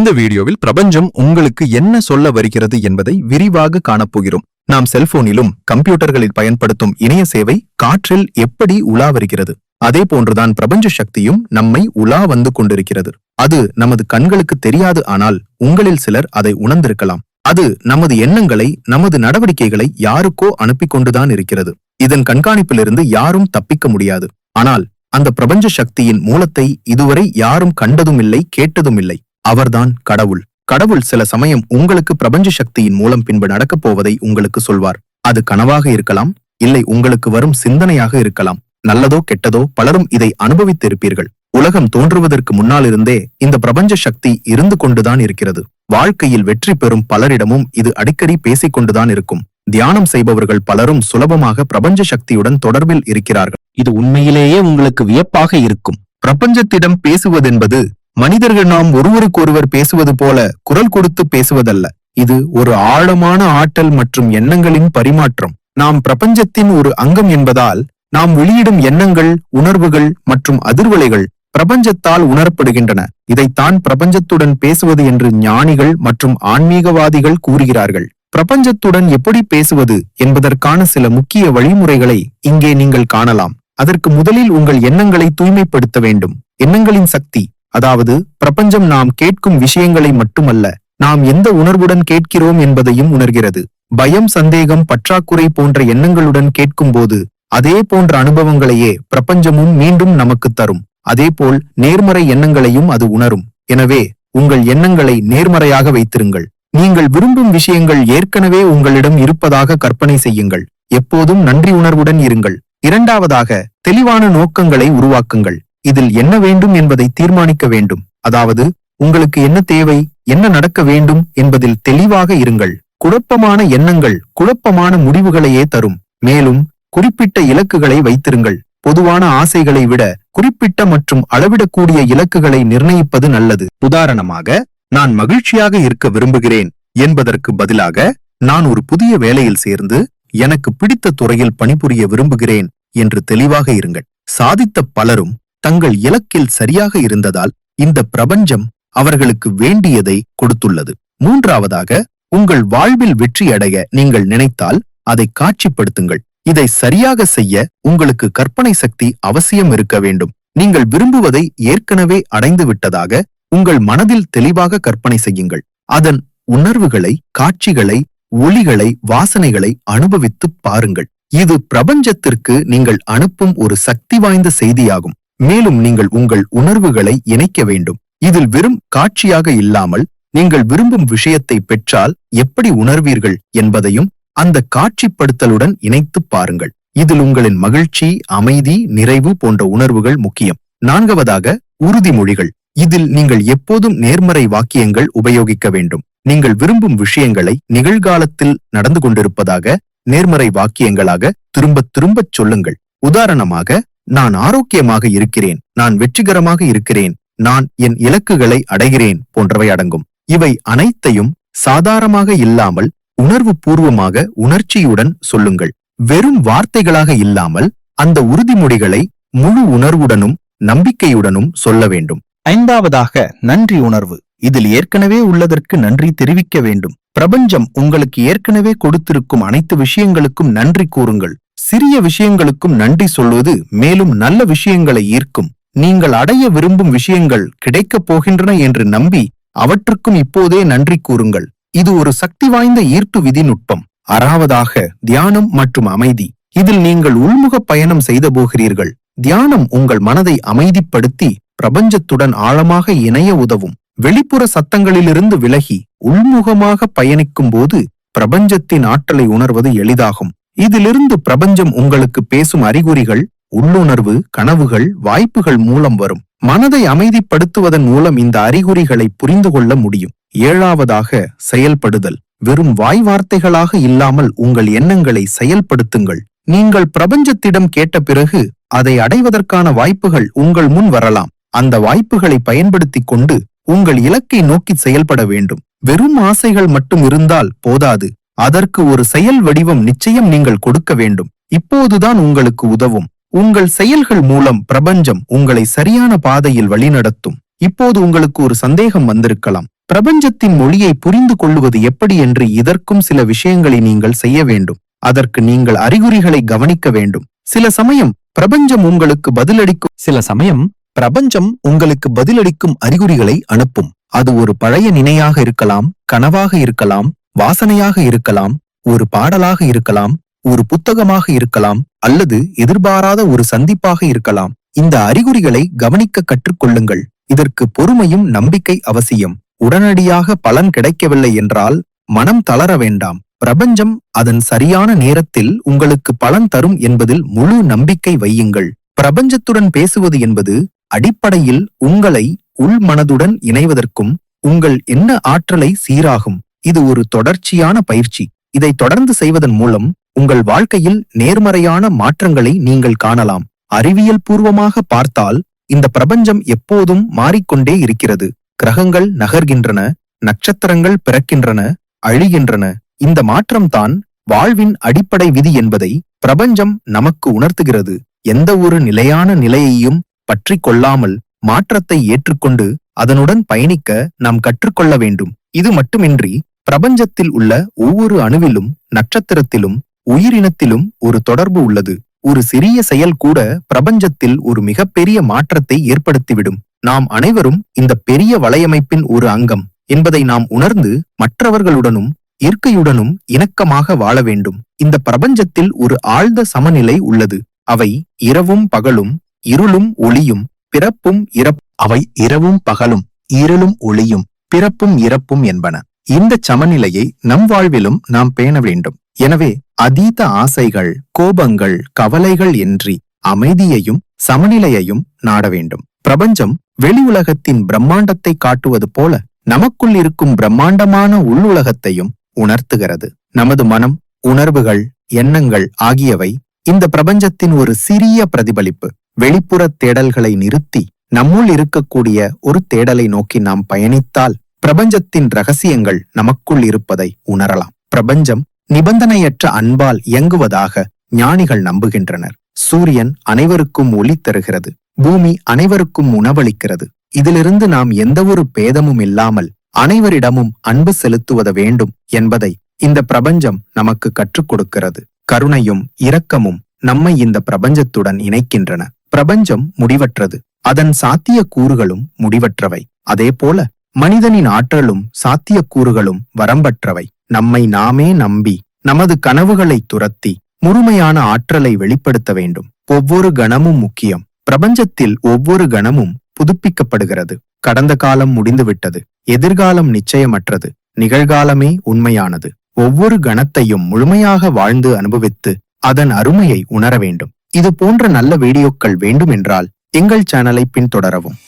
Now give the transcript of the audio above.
இந்த வீடியோவில் பிரபஞ்சம் உங்களுக்கு என்ன சொல்ல வருகிறது என்பதை விரிவாக காணப்போகிறோம். நாம் செல்போனிலும் கம்ப்யூட்டர்களில் பயன்படுத்தும் இணைய சேவை காற்றில் எப்படி உலா வருகிறது. அதே போன்றுதான் பிரபஞ்ச சக்தியும் நம்மை உலா வந்து கொண்டிருக்கிறது. அது நமது கண்களுக்கு தெரியாது ஆனால் உங்களில் சிலர் அதை உணர்ந்திருக்கலாம். அது நமது எண்ணங்களை நமது நடவடிக்கைகளை யாருக்கோ அனுப்பி கொண்டுதான் இருக்கிறது. இதன் கண்காணிப்பிலிருந்து யாரும் தப்பிக்க முடியாது. ஆனால் அந்த பிரபஞ்ச சக்தியின் மூலத்தை இதுவரை யாரும் கண்டதும் இல்லை கேட்டதும் இல்லை அவர்தான் கடவுள். கடவுள் சில சமயம் உங்களுக்கு பிரபஞ்ச சக்தியின் மூலம் பின்பு நடக்கப் போவதை உங்களுக்கு சொல்வார். அது கனவாக இருக்கலாம் இல்லை உங்களுக்கு வரும் சிந்தனையாக இருக்கலாம். நல்லதோ கெட்டதோ பலரும் இதை அனுபவித்திருப்பீர்கள். உலகம் தோன்றுவதற்கு முன்னாலிருந்தே இந்த பிரபஞ்ச சக்தி இருந்து கொண்டுதான் இருக்கிறது. வாழ்க்கையில் வெற்றி பெறும் பலரிடமும் இது அடிக்கடி பேசிக் கொண்டுதான் இருக்கும். தியானம் செய்பவர்கள் பலரும் சுலபமாக பிரபஞ்ச சக்தியுடன் தொடர்பில் இருக்கிறார்கள். இது உண்மையிலேயே உங்களுக்கு வியப்பாக இருக்கும். பிரபஞ்சத்திடம் பேசுவதென்பது மனிதர்கள் நாம் ஒருவருக்கொருவர் பேசுவது போல குரல் கொடுத்து பேசுவதல்ல. இது ஒரு ஆழமான ஆற்றல் மற்றும் எண்ணங்களின் பரிமாற்றம். நாம் பிரபஞ்சத்தின் ஒரு அங்கம் என்பதால் நாம் வெளியிடும் எண்ணங்கள் உணர்வுகள் மற்றும் அதிர்வலைகள் பிரபஞ்சத்தால் உணரப்படுகின்றன. இதைத்தான் பிரபஞ்சத்துடன் பேசுவது என்று ஞானிகள் மற்றும் ஆன்மீகவாதிகள் கூறுகிறார்கள். பிரபஞ்சத்துடன் எப்படி பேசுவது என்பதற்கான சில முக்கிய வழிமுறைகளை இங்கே நீங்கள் காணலாம். அதற்கு முதலில் உங்கள் எண்ணங்களை தூய்மைப்படுத்த வேண்டும். எண்ணங்களின் சக்தி அதாவது பிரபஞ்சம் நாம் கேட்கும் விஷயங்களை மட்டுமல்ல நாம் எந்த உணர்வுடன் கேட்கிறோம் என்பதையும் உணர்கிறது. பயம் சந்தேகம் பற்றாக்குறை போன்ற எண்ணங்களுடன் கேட்கும்போது அதே போன்ற அனுபவங்களையே பிரபஞ்சமும் மீண்டும் நமக்கு தரும். அதேபோல் நேர்மறை எண்ணங்களையும் அது உணரும். எனவே உங்கள் எண்ணங்களை நேர்மறையாக வைத்திருங்கள். நீங்கள் விரும்பும் விஷயங்கள் ஏற்கனவே உங்களிடம் இருப்பதாக கற்பனை செய்யுங்கள். எப்போதும் நன்றி உணர்வுடன் இருங்கள். இரண்டாவதாக தெளிவான நோக்கங்களை உருவாக்குங்கள். இதில் என்ன வேண்டும் என்பதை தீர்மானிக்க வேண்டும். அதாவது உங்களுக்கு என்ன தேவை என்ன நடக்க வேண்டும் என்பதில் தெளிவாக இருங்கள். குழப்பமான எண்ணங்கள் குழப்பமான முடிவுகளையே தரும். மேலும் குறிப்பிட்ட இலக்குகளை வைத்திருங்கள். பொதுவான ஆசைகளை விட குறிப்பிட்ட மற்றும் அளவிடக்கூடிய இலக்குகளை நிர்ணயிப்பது நல்லது. உதாரணமாக நான் மகிழ்ச்சியாக இருக்க விரும்புகிறேன் என்பதற்கு பதிலாக நான் ஒரு புதிய வேலையில் சேர்ந்து எனக்கு பிடித்த துறையில் பணிபுரிய விரும்புகிறேன் என்று தெளிவாக இருங்கள். சாதித்த பலரும் தங்கள் இலக்கில் சரியாக இருந்ததால் இந்த பிரபஞ்சம் அவர்களுக்கு வேண்டியதை கொடுத்துள்ளது. மூன்றாவதாக உங்கள் வாழ்வில் வெற்றி அடைய நீங்கள் நினைத்தால் அதை காட்சிப்படுத்துங்கள். இதை சரியாக செய்ய உங்களுக்கு கற்பனை சக்தி அவசியம் இருக்க வேண்டும். நீங்கள் விரும்புவதை ஏற்கனவே அடைந்து விட்டதாக உங்கள் மனதில் தெளிவாக கற்பனை செய்யுங்கள். அதன் உணர்வுகளை காட்சிகளை ஒளிகளை வாசனைகளை அனுபவித்து பாருங்கள். இது பிரபஞ்சத்திற்கு நீங்கள் அனுப்பும் ஒரு சக்தி வாய்ந்த செய்தியாகும். மேலும் நீங்கள் உங்கள் உணர்வுகளை இணைக்க வேண்டும். இதில் வெறும் காட்சியாக இல்லாமல் நீங்கள் விரும்பும் விஷயத்தை பெற்றால் எப்படி உணர்வீர்கள் என்பதையும் அந்த காட்சிப்படுத்தலுடன் இணைத்து பாருங்கள். இதில் உங்களின் மகிழ்ச்சி அமைதி நிறைவு போன்ற உணர்வுகள் முக்கியம். நான்காவதாக உறுதிமொழிகள். இதில் நீங்கள் எப்போதும் நேர்மறை வாக்கியங்கள் உபயோகிக்க வேண்டும். நீங்கள் விரும்பும் விஷயங்களை நிகழ்காலத்தில் நடந்து கொண்டிருப்பதாக நேர்மறை வாக்கியங்களாக திரும்ப திரும்பச் சொல்லுங்கள். உதாரணமாக நான் ஆரோக்கியமாக இருக்கிறேன் நான் வெற்றிகரமாக இருக்கிறேன் நான் என் இலக்குகளை அடைகிறேன் போன்றவை அடங்கும். இவை அனைத்தையும் சாதாரணமாக இல்லாமல் உணர்வு பூர்வமாக உணர்ச்சியுடன் சொல்லுங்கள். வெறும் வார்த்தைகளாக இல்லாமல் அந்த உறுதிமொழிகளை முழு உணர்வுடனும் நம்பிக்கையுடனும் சொல்ல வேண்டும். ஐந்தாவதாக நன்றி உணர்வு. இதில் ஏற்கனவே உள்ளதற்கு நன்றி தெரிவிக்க வேண்டும். பிரபஞ்சம் உங்களுக்கு ஏற்கனவே கொடுத்திருக்கும் அனைத்து விஷயங்களுக்கும் நன்றி கூறுங்கள். சிறிய விஷயங்களுக்கும் நன்றி சொல்வது மேலும் நல்ல விஷயங்களை ஈர்க்கும். நீங்கள் அடைய விரும்பும் விஷயங்கள் கிடைக்கப் போகின்றன என்று நம்பி அவற்றுக்கும் இப்போதே நன்றி கூறுங்கள். இது ஒரு சக்தி வாய்ந்த ஈர்ப்பு விதி நுட்பம் ஆறாவதாக தியானம் மற்றும் அமைதி. இதில் நீங்கள் உள்முக பயணம் செய்த போகிறீர்கள். தியானம் உங்கள் மனதை அமைதிப்படுத்தி பிரபஞ்சத்துடன் ஆழமாக இணைய உதவும். வெளிப்புற சத்தங்களிலிருந்து விலகி உள்முகமாக பயணிக்கும் போது பிரபஞ்சத்தின் ஆற்றலை உணர்வது எளிதாகும். இதிலிருந்து பிரபஞ்சம் உங்களுக்கு பேசும் அறிகுறிகள் உள்ளுணர்வு கனவுகள் வாய்ப்புகள் மூலம் வரும். மனதை அமைதிப்படுத்துவதன் மூலம் இந்த அறிகுறிகளை புரிந்து கொள்ள முடியும். ஏழாவதாக செயல்படுதல். வெறும் வாய் வார்த்தைகளாக இல்லாமல் உங்கள் எண்ணங்களை செயல்படுத்துங்கள். நீங்கள் பிரபஞ்சத்திடம் கேட்ட பிறகு அதை அடைவதற்கான வாய்ப்புகள் உங்கள் முன் வரலாம். அந்த வாய்ப்புகளை பயன்படுத்திக் கொண்டு உங்கள் இலக்கை நோக்கி செயல்பட வேண்டும். வெறும் ஆசைகள் மட்டும் இருந்தால் போதாது. அதற்கு ஒரு செயல் வடிவம் நிச்சயம் நீங்கள் கொடுக்க வேண்டும். இப்போதுதான் உங்களுக்கு உதவும். உங்கள் செயல்கள் மூலம் பிரபஞ்சம் உங்களை சரியான பாதையில் வழிநடத்தும். இப்போது உங்களுக்கு ஒரு சந்தேகம் வந்திருக்கலாம். பிரபஞ்சத்தின் மொழியை புரிந்து கொள்ளுவது எப்படி என்று இதற்கும் சில விஷயங்களை நீங்கள் செய்ய வேண்டும். அதற்கு நீங்கள் அறிகுறிகளை கவனிக்க வேண்டும். சில சமயம் பிரபஞ்சம் உங்களுக்கு பதிலளிக்கும் சில சமயம் பிரபஞ்சம் உங்களுக்கு பதிலளிக்கும் அறிகுறிகளை அனுப்பும். அது ஒரு பழைய நினையாக இருக்கலாம் கனவாக இருக்கலாம் வாசனையாக இருக்கலாம் ஒரு பாடலாக இருக்கலாம் ஒரு புத்தகமாக இருக்கலாம் அல்லது எதிர்பாராத ஒரு சந்திப்பாக இருக்கலாம். இந்த அறிகுறிகளை கவனிக்க கற்றுக்கொள்ளுங்கள். இதற்கு பொறுமையும் நம்பிக்கை அவசியம். உடனடியாக பலன் கிடைக்கவில்லை என்றால் மனம் தளர வேண்டாம். பிரபஞ்சம் அதன் சரியான நேரத்தில் உங்களுக்கு பலன் தரும் என்பதில் முழு நம்பிக்கை வையுங்கள். பிரபஞ்சத்துடன் பேசுவது என்பது அடிப்படையில் உங்களை உள் மனதுடன் இணைவதற்கும் உங்கள் எண்ண ஆற்றலை சீராகும். இது ஒரு தொடர்ச்சியான பயிற்சி. இதை தொடர்ந்து செய்வதன் மூலம் உங்கள் வாழ்க்கையில் நேர்மறையான மாற்றங்களை நீங்கள் காணலாம். அறிவியல் பூர்வமாக பார்த்தால் இந்த பிரபஞ்சம் எப்போதும் மாறிக்கொண்டே இருக்கிறது. கிரகங்கள் நகர்கின்றன நட்சத்திரங்கள் பிறக்கின்றன அழிகின்றன. இந்த மாற்றம்தான் வாழ்வின் அடிப்படை விதி என்பதை பிரபஞ்சம் நமக்கு உணர்த்துகிறது. எந்த ஒரு நிலையான நிலையையும் பற்றி கொள்ளாமல் மாற்றத்தை ஏற்றுக்கொண்டு அதனுடன் பயணிக்க நாம் கற்றுக்கொள்ள வேண்டும். இது மட்டுமின்றி பிரபஞ்சத்தில் உள்ள ஒவ்வொரு அணுவிலும் நட்சத்திரத்திலும் உயிரினத்திலும் ஒரு தொடர்பு உள்ளது. ஒரு சிறிய செயல் கூட பிரபஞ்சத்தில் ஒரு மிகப்பெரிய மாற்றத்தை ஏற்படுத்திவிடும். நாம் அனைவரும் இந்த பெரிய வலையமைப்பின் ஒரு அங்கம் என்பதை நாம் உணர்ந்து மற்றவர்களுடனும் இயற்கையுடனும் இணக்கமாக வாழ வேண்டும். இந்த பிரபஞ்சத்தில் ஒரு ஆழ்ந்த சமநிலை உள்ளது. அவை இரவும் பகலும் இருளும் ஒளியும் பிறப்பும் இறப் அவை இரவும் பகலும் இருளும் ஒளியும் பிறப்பும் இறப்பும் என்பன. இந்த சமநிலையை நம் வாழ்விலும் நாம் பேண வேண்டும். எனவே அதீத ஆசைகள் கோபங்கள் கவலைகள் இன்றி அமைதியையும் சமநிலையையும் நாட வேண்டும். பிரபஞ்சம் வெளி உலகத்தின் பிரம்மாண்டத்தை காட்டுவது போல நமக்குள் இருக்கும் பிரம்மாண்டமான உள்ளுலகத்தையும் உணர்த்துகிறது. நமது மனம் உணர்வுகள் எண்ணங்கள் ஆகியவை இந்த பிரபஞ்சத்தின் ஒரு சிறிய பிரதிபலிப்பு. வெளிப்புற தேடல்களை நிறுத்தி நம்முள் இருக்கக்கூடிய ஒரு தேடலை நோக்கி நாம் பயணித்தால் பிரபஞ்சத்தின் ரகசியங்கள் நமக்குள் இருப்பதை உணரலாம். பிரபஞ்சம் நிபந்தனையற்ற அன்பால் இயங்குவதாக ஞானிகள் நம்புகின்றனர். சூரியன் அனைவருக்கும் ஒளி தருகிறது. பூமி அனைவருக்கும் உணவளிக்கிறது. இதிலிருந்து நாம் எந்தவொரு பேதமும் இல்லாமல் அனைவரிடமும் அன்பு செலுத்துவத வேண்டும் என்பதை இந்த பிரபஞ்சம் நமக்கு கற்றுக் கொடுக்கிறது. கருணையும் இரக்கமும் நம்மை இந்த பிரபஞ்சத்துடன் இணைக்கின்றன. பிரபஞ்சம் முடிவற்றது. அதன் சாத்திய கூறுகளும் முடிவற்றவை. அதேபோல மனிதனின் ஆற்றலும் சாத்தியக்கூறுகளும் வரம்பற்றவை. நம்மை நாமே நம்பி நமது கனவுகளை துரத்தி முழுமையான ஆற்றலை வெளிப்படுத்த வேண்டும். ஒவ்வொரு கணமும் முக்கியம். பிரபஞ்சத்தில் ஒவ்வொரு கணமும் புதுப்பிக்கப்படுகிறது. கடந்த காலம் முடிந்துவிட்டது. எதிர்காலம் நிச்சயமற்றது. நிகழ்காலமே உண்மையானது. ஒவ்வொரு கணத்தையும் முழுமையாக வாழ்ந்து அனுபவித்து அதன் அருமையை உணர வேண்டும். இது போன்ற நல்ல வீடியோக்கள் வேண்டுமென்றால் எங்கள் சேனலை பின்தொடரவும்.